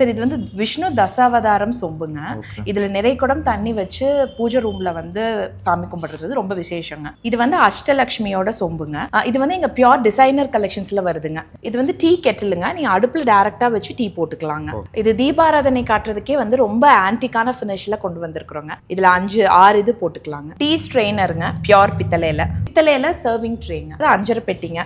Sir இது வந்து விஷ்ணு தசாவதாரம் சொம்புங்க. இதுல நிறைய குடம் தண்ணி வச்சு பூஜை ரூம்ல வந்து சாமி கும்பிடுறது ரொம்ப விசேஷங்க. இது வந்து அஷ்டலக்ஷ்மியோட சொம்புங்க. இது வந்து எங்க பியோர் டிசைனர் கலெக்ஷன்ஸ்ல வருதுங்க. இது வந்து டீ கெட்டிலுங்க. நீங்க அடுப்புல டைரக்டா வச்சு டீ போட்டுக்கலாங்க. இது தீபாராதனை காட்டுறதுக்கே வந்து ரொம்ப ஆன்டிக்கான ஃபினிஷ்ல கொண்டு வந்திருக்கிறோங்க. இதுல அஞ்சு ஆறு இது போட்டுக்கலாங்க. டீ ஸ்ட்ரெயினருங்க பியோர் பித்தளையில. பித்தளையில சர்விங் ட்ரேங்க அது அஞ்சரை பெட்டிங்க.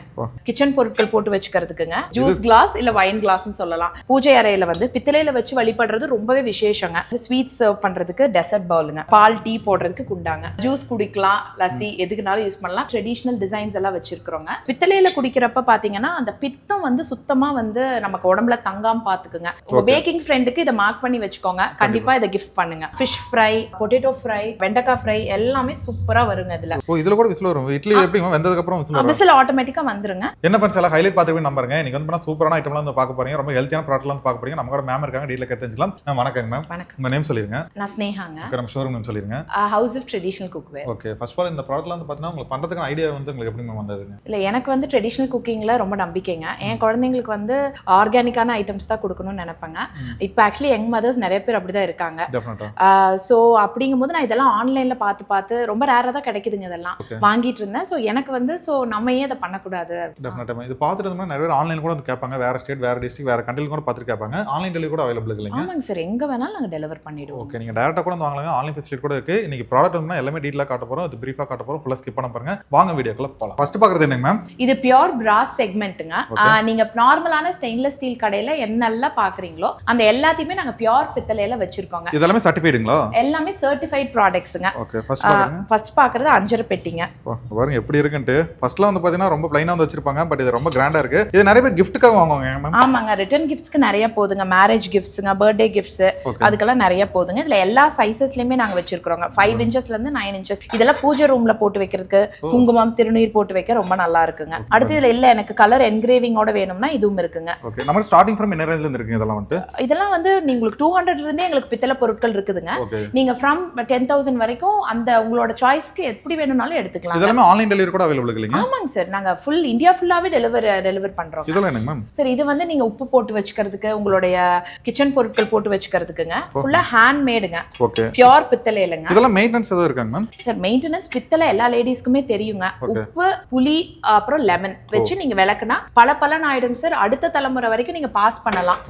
கிச்சன் பொருட்கள் போட்டு வச்சுக்கிறதுக்குங்க. ஜூஸ் கிளாஸ் இல்ல வைன் கிளாஸ்னு சொல்லலாம். பூஜை அறையில வந்து பித்தளையில வச்சு வழிபடுறது ரொம்பவே விசேஷங்க. ஸ்வீட் சர்வ் பண்றதுக்கு டெசர்ட் பவுலுங்க பால் டீ போடுறதுக்கு குண்டாங்க. ஜூஸ் குடிக்கலாம் லஸ்ஸி எதுக்குனாலும் யூஸ் பண்ணலாம். ட்ரெடிஷ்னல் டிசைன்ஸ் எல்லாம் வச்சிருக்கிறோங்க. பித்தளையில குடிக்கிறப்ப பாத்தீங்கன்னா அந்த பித்தம் வந்து சுத்தமா வந்து நமக்கு உடம்புல தங்காம பாத்துக்குங்க. உங்க Okay. பேக்கிங் ஃப்ரெண்டுக்கு இதை மார்க் பண்ணி வச்சுக்கோங்க. கண்டிப்பா இதை கிஃப்ட் பண்ணுங்க. ஃபிஷ் ஃப்ரை பொட்டேட்டோ ஃப்ரை வெண்டைக்காய் ஃப்ரை எல்லாமே சூப்பரா வருங்க இதுல. ஓ இதுல கூட விசில் வரும். இட்லி எப்படி வெந்ததுக்கு அப்புறம் விசில் விசில் ஆட்டோமேட்டிக்கா வந்துருங்க. என்ன ஃப்ரெண்ட்ஸ் எல்லாம் ஹைலைட் பார்த்துட்டு நம்பருங்க இன்னைக்கு வந்து சூப்பரான ஐட்டம்லாம் வந்து பார்க்க போறீங்க. ரொம்ப ஹெல்த்தியான ப்ராடக்ட்லாம் பார்க்க போறீங்க. நம்ம கூட மேம் இருக்காங்க டீல கேட்டு தெரிஞ்சுக்கலாம். மேம் வணக்கங்க மேம் வணக்கம். உங்க நேம் சொல்லிருங்க. நான் ஸ்னேகாங்க ஓகே நம்ம ஷோரூம் நேம் சொல்லிருங்க. House of traditional cookware okay first of all இந்த ப்ராடக்ட்லாம் வந்து பார்த்தீங்கன்னா உங்களுக்கு பண்றதுக்கான ஐடியா வந்து உங்களுக்கு எப்படி மேம் வந்ததுங்க இல்ல எனக்கு வந்து ட்ரெடிஷ்னல் குக்கிங்ல ரொம்ப நம்பிக்கைங்க. என் குழந்தைங்களுக்கு வந்து ஆர்கானிக்கான ஐட்டம்ஸ் தான் கொடுக்கணும்னு நினைப்பேங்க. இப்போ ஆக்சுவலி யங் மதர்ஸ் நிறைய பேர் அப்படிதான் இருக்காங்க. டெஃபினட்டா ஸோ அப்படிங்கும்போது நான் இதெல்லாம் ஆன்லைன்ல பார்த்து பார்த்து ரொம்ப ரேராக தான் கிடைக்குதுங்க இதெல்லாம். வாங்கிட்டு இருந்தேன். ஸோ எனக்கு வந்து ஸோ நம்ம ஏன் இதை பண்ணக்கூடாது? இது பார்த்துட்டு நிறைய பேர் ஆன்லைன் கூட வந்து கேட்பாங்க. வேற ஸ்டேட் வேற டிஸ்ட்ரிக்ட் வேற கண்ட்ரில கூட பார்த்துட்டு கேட்பாங்க. ஆன்லைன் டெலிவரி கூட அவைலபிள் இல்லைங்க? ஆமாங்க சார். எங்க வேணாலும் நாங்க டெலிவர் பண்ணிடுவோம். ஓகே நீங்க டேரக்டா கூட வந்து வாங்கலாம் ஆன்லைன் ஃபெசிலிட்டி கூட இருக்கு. இன்னைக்கு ப்ராடக்ட் வந்து எல்லாமே டீட்டெயிலாக காட்ட போறோம். இது பிரீஃபா காட்ட போறோம். ஃபுல்லா ஸ்கிப் பண்ண பாருங்க. வாங்க வீடியோக்குள்ள போலாம். ஃபர்ஸ்ட் பாக்குறது என்னங்க மேம் இது பியோர் பிராஸ் செக்மெண்ட்டுங்க Okay. நீங்க நார்மலான ஸ்டெயின்லெஸ் ஸ்டீல் கடையில என்னெல்லாம் பாக்குறீங்களோ அந்த எல்லாத்தையுமே நாங்க பியோர் பித்தளையில வச்சிருக்கோங்க. இது எல்லாமே சர்டிஃபைடுங்களா எல்லாமே சர்டிஃபைட் ப்ராடக்ட்ஸுங்க ஓகே ஃபர்ஸ்ட் ஃபர்ஸ்ட் பாக்குறது அஞ்சரை பெட்டிங்க. பாருங்க எப்படி இருக்குன்ட்டு. ஃபர்ஸ்ட்லாம் வந்து பாத்தீங்கன்னா ரொம்ப பிளைனா வந்து வச்சிருப்பாங்க. பட் இது ரொம்ப கிராண்டா இருக்கு. இது நிறைய பேர் கிஃப்ட்டுக்காக வாங்குவாங்க மேம் ஆமாங்க. ரிட்டர்ன் கிஃப்ட்ஸ்க்கு நிறைய போதுங்க. மேரேஜ் கிஃப்ட்ஸுங்க பர்த்டே கிஃப்ட்ஸ் அதுக்கெல்லாம் நிறைய போதுங்க. இதுல எல்லா சைசஸ்லயுமே நாங்க வச்சிருக்கிறோங்க. ஃபைவ் இன்ச்சஸ்ல இருந்து நைன் இன்ச்சஸ் இதெல்லாம் பூஜை ரூம்ல போட்டு வைக்கிறதுக்கு. குங்குமம் திருநீர் போட்டு வைக்க ரொம்ப நல்லா இருக்குங்க. அடுத்து இதுல இல்ல எனக்கு கலர் என்கிரேவிங்கோட வேணும்னா இதுவும் இருக்குங்க. ஓகே நம்ம ஸ்டார்டிங் ஃப்ரம் என்ன ரேஞ்சில இருக்குங்க இதெல்லாம் வந்துட்டு? இதெல்லாம் வந்து உங்களுக்கு டூ ஹண்ட்ரட்ல இருந்தே எங்களுக்கு பித்தளை பொருட்கள் இருக்குதுங்க. ஓகே நீங்க ஃப்ரம் டென் தௌசண்ட் வரைக்கும் அந்த உங்களோட சாய்ஸ்க்கு எப்படி வேணும்னாலும் எடுத்துக்கலாம் இதெல்லாமே ஆன்லைன் டெலிவரி கூட அவைலபிள் இல்லைங்க ஆமாங்க சார் நாங்க ஃபுல் இந்தியா ஃபுல்லாவே டெலிவர் டெலிவர் பண்றோம் இதெல்லாம் என்னங்க மேம் சார் இது வந்து நீங்க உப்பு போட்டு வச்சுக்கிறதுக்கு உங்களுடைய கிச்சன் பொருட்கள் போட்டு வச்சுக்கிறதுக்குங்க. ஃபுல்லா ஹேண்ட் மேடுங்க பியோர் பித்தளை இல்லைங்க இதெல்லாம் மெயின்டெனன்ஸ் எதுவும் இருக்காங்க மேம் சார் மெயின்டெனன்ஸ் பித்தளை எல்லா லேடிஸ்க்குமே தெரியுங்க. உப்பு புளி அப்புறம் லெமன் வச்சு நீங்க விளக்குனா பல பலன் ஆயிடும் சார் அடுத்த தலைமுறை வரைக்கும் நீங்க பாஸ் பண்ணலாம்.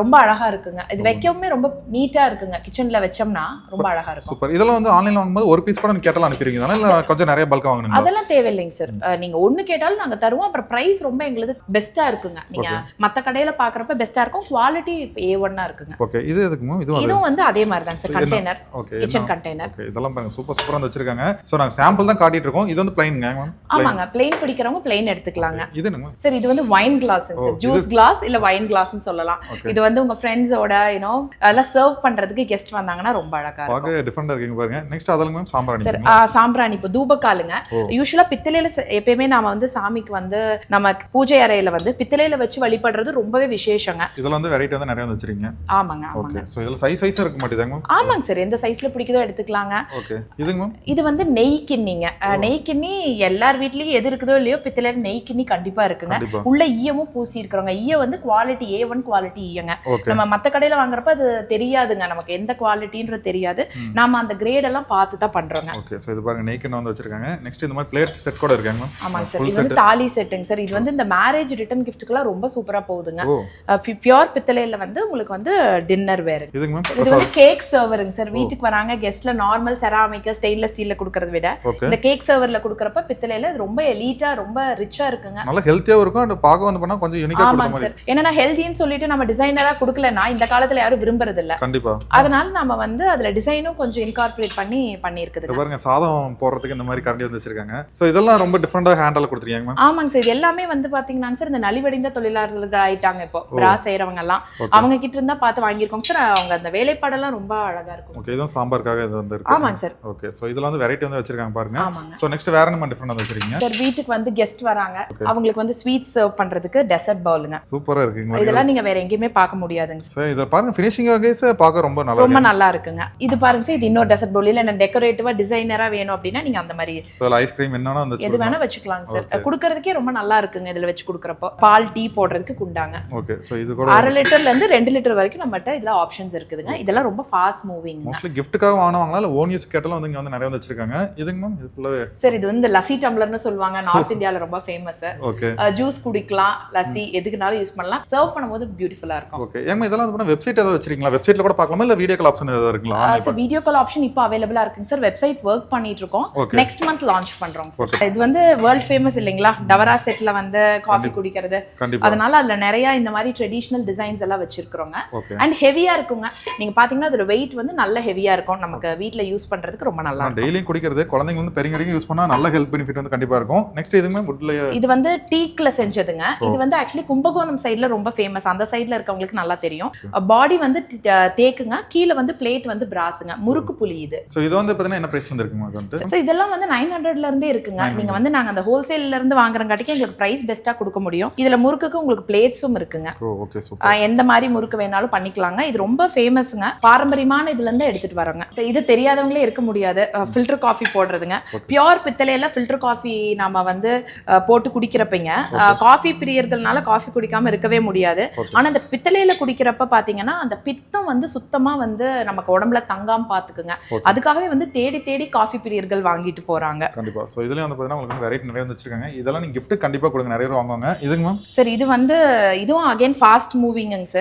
ரொம்ப அழகா இருக்குங்க. இது வைக்கவுமே ரொம்ப நீட்டா இருக்குங்க. கிச்சன்ல வச்சோம்னா ரொம்ப அழகா இருக்கும். சூப்பர் இதெல்லாம் வந்து ஆன்லைன்ல வாங்கும்போது ஒரு பீஸ் கூட கேட்டலாம் அனுப்பிடுவீங்க இல்ல கொஞ்சம் நிறைய பல்கா வாங்கணுங்களா அதெல்லாம் தேவையில்லைங்க சார் நீங்க ஒண்ணு கேட்டாலும் நாங்க தருவோம். அப்புறம் பிரைஸ் ரொம்ப எங்களுக்கு பெஸ்டா இருக்குங்க. நீங்க மத்த கடையில பாக்குறப்ப பெஸ்டா இருக்கும். குவாலிட்டி ஏ ஒன்னா இருக்குங்க. ஓகே இது எதுக்கு மேம் இதுவும் வந்து அதே மாதிரி தாங்க சார் இது? Container okay kitchen container okay இதெல்லாம் பாருங்க சூப்பர் சூப்பரா வச்சிருக்காங்க. சோ நாங்க சாம்பிள் தான் காட்டிட்டு இருக்கோம். இது வந்து பிளைனுங்க ஆமாங்க பிளெயின் பிடிக்கிறவங்க பிளெயின் எடுத்துக்கலாங்க. இது என்னங்க சார் இது வந்து வைன் கிளாஸ்ங்க ஓ, சார் ஜூஸ் கிளாஸ் இல்ல வைன் கிளாஸ்னு சொல்லலாம். இது வந்து உங்க ஃப்ரெண்ட்ஸோட யூனோ அதெல்லாம் சர்வ் பண்றதுக்கு கெஸ்ட் வந்தாங்கன்னா ரொம்ப அழகா இருக்கும். டிஃபரெண்டா இருக்கீங்க பாருங்க. நெக்ஸ்ட் அதெல்லாம் மேம் சாம்பார் சார் சாம்பிராணி இப்போ தூபக்காலுங்க. யூஸ்வலா பித்தளையில எப்பயுமே நாம வந்து சாமிக்கு வந்து நம்ம பூஜை அறையில வந்து பித்தளையில வச்சு வழிபடுறது ரொம்பவே விசேஷங்க. இதெல்லாம் வந்து வெரைட்டி வந்து நிறைய வந்து வச்சிருக்கீங்க. ஆமாங்க ஓகே சோ இதுல சைஸ் சைஸ் இருக்க மாட்டேதாங்க மேம் ஆமாங்க சார் எந்த சைஸ்ல பிடிக்குதோ எடுத்துக்கலாங்க. ஓகே இதுங்க மேம் இது வந்து நெய் கிண்ணிங்க. அஹ், நெய் கிண்ணி எல்லார் வீட்லயும் எது இருக்குதோ இல்லையோ பித்தளையில நெய் கிண்ணி கண்டிப்பா இருக்குங்க. உள்ள ஈயமும் பூசி இருக்கிறவங்க ஈய வந்து குவாலிட்டி ஏ ஒன் குவாலிட்டி ஈயங்க நம்ம மத்த கடையில வாங்குறப்ப அது தெரியாதுங்க. நமக்கு எந்த குவாலிட்டின்றது தெரியாது. நாம அந்த கிரேட் எல்லாம் பார்த்து தான் பண்றோங்க. ஓகே சோ இது பாருங்க நெய்க்கு வந்து வச்சிருக்காங்க. நெக்ஸ்ட் இந்த மாதிரி பிளேட் செட் கூட இருக்காங்க மேம் ஆமாங்க சார் இது வந்து தாலி செட்டுங்க சார் இது வந்து இந்த மேரேஜ் ரிட்டர்ன் கிஃப்ட்டுக்கெல்லாம் ரொம்ப சூப்பரா போகுதுங்க. பியோர் பித்தளையில வந்து உங்களுக்கு வந்து டின்னர் வேறு. இது வந்து கேக் சர்வருங்க சார் வீட்டுக்கு வராங்க கெஸ்ட்ல நார்மல் செராமிக் ஸ்டெயின்லெஸ் ஸ்டீல்ல கொடுக்கறத விட இந்த கேக் சர்வர்ல கொடுக்கறப்ப பித்தளையில ரொம்ப எலீட்டா ரொம்ப ரிச்சா இருக்குங்க. நல்ல ஹெல்த்தியாவும் இருக்கும் அண்ட் பார்க்க வந்து பண்ணா கொஞ்சம் யூனிக்கா ஆமாங்க சார் ஏன்னா ஹெல்தின்னு சொல்லிட்டு நம்ம டிசைனரா கொடுக்கலன்னா இந்த காலத்துல யாரும் விரும்புறது இல்ல கண்டிப்பா. அதனால நம்ம வந்து அதுல டிசைனும் கொஞ்சம் இன்கார்பரேட் பண்ணி இது பண்ணியிருக்குதுங்க பாருங்க சாதம் போடுறதுக்கு இந்த மாதிரி கரண்டி வந்து வச்சிருக்காங்க சோ இதெல்லாம் ரொம்ப டிஃப்ரெண்டா ஹேண்டில் கொடுத்துருக்கீங்க ஆமாங்க சார் இது எல்லாமே வந்து பாத்தீங்கன்னா சார் இந்த நலிவடைந்த தொழிலாளர்கள் ஆயிட்டாங்க இப்போ. பிரா செய்யறவங்க எல்லாம். அவங்க கிட்ட இருந்தா பார்த்து வாங்கியிருக்கோங்க சார். அவங்க அந்த வேலைப்பாடெல்லாம் ரொம்ப அழகா இருக்கும். ஓகே இதுவும் சாம்பாருக்காக இது வந்து இருக்கு ஆமாங்க சார். ஓகே சோ இதுல வந்து வெரைட்டி வந்து வச்சிருக்காங்க பாருங்க. ஆமாங்க. சோ நெக்ஸ்ட் வேற என்ன டிஃப்ரெண்ட் வந்து வச்சிருக்கீங்க? சார் வீட்டுக்கு வந்து கெஸ்ட் வராங்க. அவங்களுக்கு வந்து ஸ்வீட் சர்வ் பண்றதுக்கு டெசர்ட் பவுலுங்க சூப்பரா இருக்குங்க இதெல்லாம் நீங்க வேற எங்கேயுமே பார்க்க முடியாதுங்க. சார். இதை பாருங்க ஃபினிஷிங் வகைஸ் பார்க்க ரொம்ப நல்லா ரொம்ப நல்லா இருக்குங்க. இது பாருங்க சார் இது இன்னொரு டெசர்ட் பவுல் இல்ல என்ன டெக்கரேட்டிவா டிசைனரா வேணும் அப்படின்னா நீங்க அந்த மாதிரி ஸோ ஐஸ்கிரீம் என்னன்னா வந்து எது வேணா வச்சுக்கலாங்க சார். குடுக்கறதுக்கே ரொம்ப நல்லா இருக்குங்க இதுல வச்சு குடுக்கறப்போ. பால் டீ போடுறதுக்கு குண்டாங்க. ஓகே ஸோ இது கூட அரை லிட்டர்ல இருந்து ரெண்டு லிட்டர் வரைக்கும் நம்மகிட்ட இதுல ஆப்ஷன்ஸ் இருக்குதுங்க. இதெல்லாம் ரொம்ப ஃபாஸ்ட் மூவிங் மோஸ்ட்லி கிஃப்ட்டுக்காக வாங்குவாங்களா? இல்லை ஓன் யூஸ் கேட்டாலும் வந்து இங்கே வந்து நிறைய வந்து வச்சிருக்காங்க. இதுங்க மேம் இது ஃபுல்லாகவே சார் இது வந்து லஸ்ஸி டம்ளர்னு சொல்லுவாங்க. நார்த் இந்தியால ரொம்ப ஃபேமஸ் ஓகே ஜூஸ் குடிக்கலாம் லஸ்ஸி எதுக்குனாலும் யூஸ் பண்ணலாம். சர்வ் பண்ணும்போது பியூட்டிஃபுல்லா இருக்கும். ஓகே ஏங்க இதெல்லாம் வந்து வெப்சைட் ஏதாவது வச்சிருக்கீங்களா? வெப்சைட்ல கூட பார்க்கலாமா? இல்லை வீடியோ கால் ஆப்ஷன் ஏதாவது இருக்குங்களா? சார் வீடியோ கால் ஆப்ஷன் இப்போ அவைலபிளா இருக்குங்க சார் வெப்சைட் ஒர்க் பண்ணிட்டு இருக்கோம் நெக்ஸ்ட் மந்த் லான்ச் பண்றோம் சார் இது வந்து வேர்ல்ட் ஃபேமஸ் இல்லைங்களா? டவரா செட்ல வந்து காஃபி குடிக்கிறது. அதனால அதுல நிறைய இந்த மாதிரி ட்ரெடிஷ்னல் டிசைன்ஸ் எல்லாம் வச்சிருக்கிறோங்க. ஓகே அண்ட் ஹெவியா இருக்குங்க. நீங்க பாத்தீங்கன்னா அதோட வெயிட் வந்து நல்ல ஹெவியா இருக்கும். நமக்கு வீட்ல யூஸ் பண்றதுக்கு ரொம்ப நல்லா டெய்லியும் குடிக்கிறது குழந்தைங்க வந்து பெரிய வரைக்கும் யூஸ் பண்ணா நல்ல ஹெல்த் பெனிஃபிட் வந்து கண்டிப்பா இருக்கும். நெக்ஸ்ட் இதுமே வுட்ல இது வந்து டீக்ல செஞ்சதுங்க. இது வந்து ஆக்சுவலி கும்பகோணம் சைடுல ரொம்ப ஃபேமஸ் அந்த சைடுல இருக்கவங்களுக்கு நல்லா தெரியும். பாடி வந்து தேக்குங்க. கீழே வந்து பிளேட் வந்து பிராஸுங்க முறுக்கு புளி இது. ஸோ இது வந்து பார்த்தீங்கன்னா என்ன அது வந்துட்டு? So இதெல்லாம் வந்து நைன் ஹண்ட்ரட்ல இருந்தே இருக்குங்க. நீங்க வந்து நாங்க அந்த ஹோல்சேல்ல இருந்து வாங்குறங்காட்டிக்கு எங்களுக்கு பிரைஸ் பெஸ்ட்டா கொடுக்க முடியும். இதுல முறுக்குக்கு உங்களுக்கு பிளேட்ஸும் இருக்குங்க. ஆஹ் எந்த மாதிரி முறுக்கு வேணாலும் பண்ணிக்கலாங்க. இது ரொம்ப ஃபேமஸ்ங்க பாரம்பரியமான இதுல இருந்து எடுத்துட்டு வரோங்க. இது தெரியாதவங்களே இருக்க முடியாது. ஃபில்டர் காஃபி போடுறதுங்க. பியோர் பித்தளையில ஃபில்டர் காஃபி நாம வந்து போட்டு குடிக்கிறப்பங்க காஃபி பிரியர்கள்னால காஃபி குடிக்காம இருக்கவே முடியாது. ஆனா இந்த பித்தளையில குடிக்கிறப்ப பாத்தீங்கன்னா அந்த பித்தம் வந்து சுத்தமா வந்து நமக்கு உடம்புல தங்காம பாத்துக்குங்க. Okay. அதுக்காகவே வந்து தேடி தேடி காஃபி பிரியர்கள் வாங்கிட்டு போறாங்க. கண்டிப்பா. ஸோ இதுலயும் வந்து பார்த்தீங்கன்னா உங்களுக்கு வெரைட்டி நிறைய வந்து வச்சிருக்காங்க. இதெல்லாம் நீங்க gift கண்டிப்பா கொடுங்க. நிறைய வாங்குவாங்க. இதுங்க மேம் சார் இது வந்து இதுவும் அகைன் ஃபாஸ்ட் மூவிங்குங்க சார்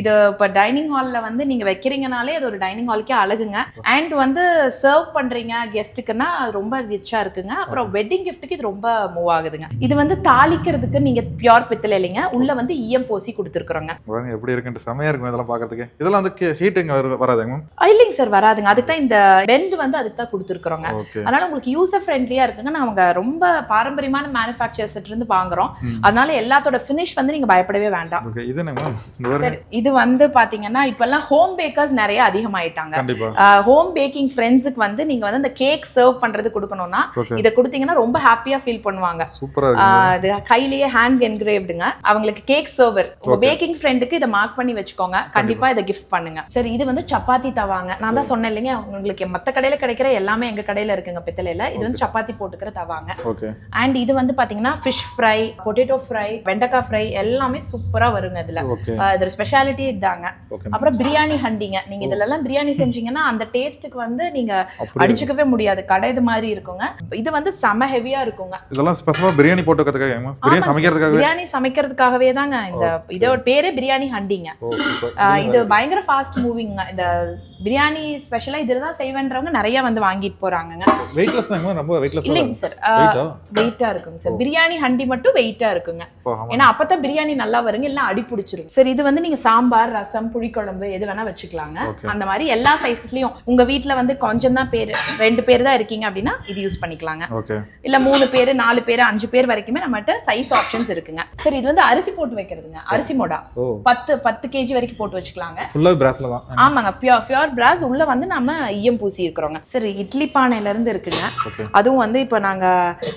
இது இப்போ டைனிங் ஹாலில் வந்து நீங்கள் வைக்கிறீங்கனாலே அது ஒரு டைனிங் ஹாலுக்கே அழகுங்க. அண்ட் வந்து சர்வ் பண்ணுறீங்க கெஸ்ட்டுக்குன்னா அது ரொம்ப ரிச்சாக இருக்குங்க. அப்புறம் வெட்டிங் கிஃப்ட்டுக்கு இது ரொம்ப மூவ் ஆகுதுங்க. இது வந்து தாளிக்கிறதுக்கு நீங்கள் பியோர் பித்தளை இல்லைங்க. உள்ள வந்து ஈயம் பூசி கொடுத்துருக்குறோங்க. எப்படி இருக்குன்ட்டு செமையா இருக்கும் இதெல்லாம் பார்க்கறதுக்கு. இதெல்லாம் வந்து ஹீட் இங்க வராதுங்க இல்லைங்க சார் வராதுங்க. அதுக்கு தான் இந்த பெண்ட் வந்து அதுக்கு தான் கொடுத்துருக்குறோங்க. அதனால உங்களுக்கு யூசர் ஃப்ரெண்ட்லியா இருக்குங்க. நாங்க ரொம்ப பாரம்பரியமான மேனுஃபேக்சர்ஸ் இருந்து வாங்குறோம். அதனால எல்லாத்தோட ஃபினிஷ் வந்து நீங்க பயப்படவே வேண்டாம். இது என்ன பாருங்க. இது வந்து பாத்தீங்கன்னா இப்பெல்லாம் ஹோம் பேக்கர்ஸ் நிறைய அதிகமாயிட்டாங்க. ஹோம் பேக்கிங் ஃப்ரெண்ட்ஸுக்கு வந்து நீங்க வந்து இந்த கேக் சர்வ் பண்றது கொடுக்கணும்னா இதை கொடுத்தீங்கன்னா ரொம்ப ஹாப்பியா ஃபீல் பண்ணுவாங்க. இது கையிலேயே ஹேண்ட் என்கிரேவ்டுங்க அவங்களுக்கு கேக் சர்வர் உங்க பேக்கிங் ஃப்ரெண்டுக்கு இதை மார்க் பண்ணி வச்சுக்கோங்க. கண்டிப்பா. இதை கிஃப்ட் பண்ணுங்க. சரி இது வந்து சப்பாத்தி தவாங்க. நான் தான் சொன்னேன் இல்லைங்க உங்களுக்கு மத்த கடையில கிடைக்கிற எல்லாமே எங்க கடையில இருக்குங்க பித்தளையில. இது வந்து சப்பாத்தி போட்டுக்கிற தவாங்க. அண்ட் இது வந்து பாத்தீங்கன்னா ஃபிஷ் ஃப்ரை பொட்டேட்டோ ஃப்ரை வெண்டைக்காய் ஃப்ரை எல்லாமே சூப்பரா வருங்க இதுல. ஓகே ஸ்பெஷாலிட்டி இதாங்க. அப்புறம் பிரியாணி ஹண்டிங்க. நீங்க இதுல எல்லாம் பிரியாணி செஞ்சீங்கன்னா அந்த டேஸ்ட்டுக்கு வந்து நீங்க அடிச்சுக்கவே முடியாது. கடை இது மாதிரி இருக்குங்க. இது வந்து செம ஹெவியா இருக்குங்க. இதெல்லாம் ஸ்பெஷலாக பிரியாணி போட்டுக்கிறதுக்காக பிரியாணி ஆமாங்க சமைக்கிறதுக்காகவே? பிரியாணி சமைக்கிறதுக்காகவே தாங்க இந்த இதோட பேரே பிரியாணி ஹண்டிங்க. இது பயங்கர ஃபாஸ்ட் மூவிங்க இந்த பிரியாணி ஸ்பெஷலா இதுல தான் செய்வேன்றவங்க நிறைய வந்து வாங்கிட்டு போறாங்கங்க. வெயிட்லெஸ் ரொம்ப வெயிட்லெஸ் இல்லைங்க சார். வெயிட்டா இருக்குங்க சார். பிரியாணி ஹண்டி மட்டும் வெயிட்டா இருக்குங்க. ஏன்னா அப்பதான் பிரியாணி நல்லா வருங்க இல்ல அடி பிடிச்சிரும். சரி இது வந்து நீங்க சாம்பார் ரசம் புளிக்குழம்பு எது வேணா வச்சுக்கலாங்க. அந்த மாதிரி எல்லா சைஸஸ்லயும் உங்க வீட்ல வந்து கொஞ்சம் தான் பேர் ரெண்டு பேர் தான் இருக்கீங்க அப்படின்னா இது யூஸ் பண்ணிக்கலாங்க. இல்ல மூணு பேர் நாலு பேர் அஞ்சு பேர் வரைக்குமே நம்மகிட்ட சைஸ் ஆப்ஷன்ஸ் இருக்குங்க. சரி இது வந்து அரிசி போட்டு வைக்கிறதுங்க. அரிசி மோடா. பத்து பத்து கேஜி வரைக்கும் போட்டு வச்சுக்கலாங்க. ஆமாங்க. பியோர் பியோர் பிராஸ் உள்ள வந்து நம்ம ஈயம் பூசி இருக்கிறோங்க. சரி இட்லி பானையில இருந்து இருக்குங்க. அதுவும் வந்து இப்போ நாங்க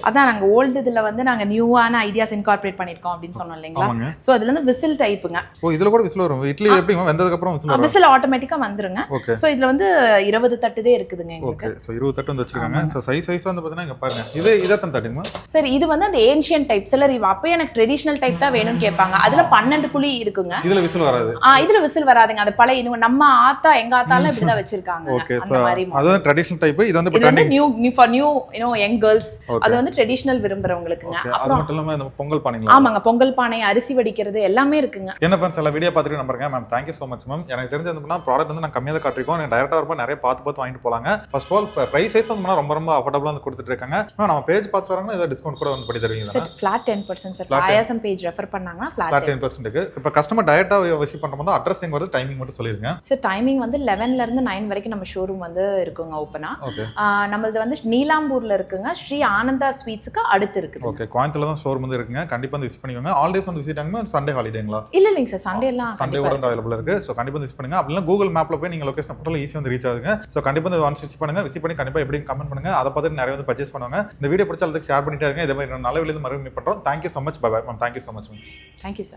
அதான் நாங்க ஓல்டு இதுல வந்து நாங்க நியூவான ஐடியாஸ் இன்கார்பரேட் பண்ணிருக்கோம் அப்படின்னு சொன்னோம் இல்லைங்களா? ஆமாங்க. சோ அதுல இருந்து விசில் டைப்புங்க ஓ இதுல கூட விசில் வரும். இட்லி எப்படி வெந்ததுக்கு அப்புறம் விசில் விசில் ஆட்டோமேட்டிக்கா வந்துருங்க. சோ இதுல வந்து இருபது தட்டுதே இருக்குதுங்க ஓகே ஸோ இருபது தட்டு வந்து வச்சிருக்காங்க. ஸோ சைஸ் சைஸ் வந்து பார்த்தீங்கன்னா இங்க பாருங்க. இது இதை தான் தட்டுங்க சரி இது வந்து அந்த ஏன்ஷியன் டைப் சிலர் அப்போ எனக்கு ட்ரெடிஷனல் டைப் தான் வேணும்னு கேட்பாங்க. அதுல பன்னெண்டு குழி இருக்குங்க. இதுல விசில் வராது. ஆ இதுல விசில் வராதுங்க. அது பழைய நம்ம ஆத்தா எங்க ஆத்தாலாம் இப்படிதான் வச்சிருக்காங்க. ஓகே ஸோ அந்த மாதிரி அது வந்து ட்ரெடிஷனல் டைப் இது வந்து இது வந்து new for new you know young girls okay அது வந்து ட்ரெடிஷனல் விரும்புறவங்களுக்குங்க. அப்புறம் மட்டும் இல்லாம இந்த பொங்கல் பானைங்களா? ஆமாங்க பொங்கல் பானை அரிசி வடிக்கிறது எல்லாமே இருக்குங்க. என்ன ஃப்ரெண்ட்ஸ் எல்லாம் வீடியோ பார்த்துட்டு நம்புறேன் ma'am thank you so much ma'am எனக்கு தெரிஞ்சது வந்து ப்ராடக்ட் வந்து நான் கம்மியாக தான் காட்டிருக்கோம் நீங்கள் டேரக்டாக இருப்போம் நிறைய பார்த்து பார்த்து வாங்கிட்டு போலாங்க. First of all price wise வந்து ரொம்ப ரொம்ப அஃபோர்டபுளாக வந்து கொடுத்துட்டு இருக்காங்க. மேம் நம்ம பேஜ் பார்த்து வராங்கன்னா ஏதாவது டிஸ்கவுண்ட் கூட வந்து பண்ணி தருவீங்க sir flat ten percent sir payasam page refer பண்ணாங்கன்னா ஃபிளாட் டென் பர்சன்ட்டுக்கு இப்போ கஸ்டமர் டேரெக்டாக விசிட் பண்ணும்போது அட்ரஸ் எங்க வருது டைமிங் மட்டும் சொல்லிருங்க. சார் டைமிங் வந்து லெவன்ல இருந்து நைன் வரைக்கும் நம்ம ஷோரூம் வந்து இருக்குங்க ஓப்பனா ஓகே நம்மளது வந்து நீலாம்பூர்ல இருக்குங்க. ஸ்ரீ ஆனந்தா ஸ்வீட்ஸுக்கு அடுத்து இருக்குது. ஓகே கோயம்புத்தூர்ல தான் ஷோரூம் வந்து இருக்குங்க. கண்டிப்பாக வந்து விசிட் பண்ணிக்கோங்க. ஆல் டேஸ் வந்து விசிட் ஆகுங்க சண்டே ஹாலிடேங்களா இல்ல இல்லைங்க சார் சண்டே எல்லாம் சண்டே கண்டிப்பா கூட அவைலபிள் இருக்கு. ஸோ கண்டிப்பாக வந்து விசிட் பண்ணுங்க. அப்படின்னா கூகுள் மேப்ல போய் நீங்க லொகேஷன் போட்டாலும் ஈஸியாக வந்து ரீச் ஆகுங்க. ஸோ கண்டிப்பாக வந்து ஒன்ஸ் விசிட் பண்ணுங்க. விசிட் பண்ணி கண்டிப்பாக எப்படி கமெண்ட் பண்ணுங்க. அதை பார்த்து நிறைய வந்து பர்ச்சேஸ் பண்ணுவாங்க. இந்த வீடியோ பிடிச்ச அதுக்கு ஷேர் பண்ணிட்டே இருங்க. இதே மாதிரி நல்ல வெளியே மறுபடியும் மீட் பண்றோம். Thank you so much bye bye ma'am thank you so much ma'am thank you sir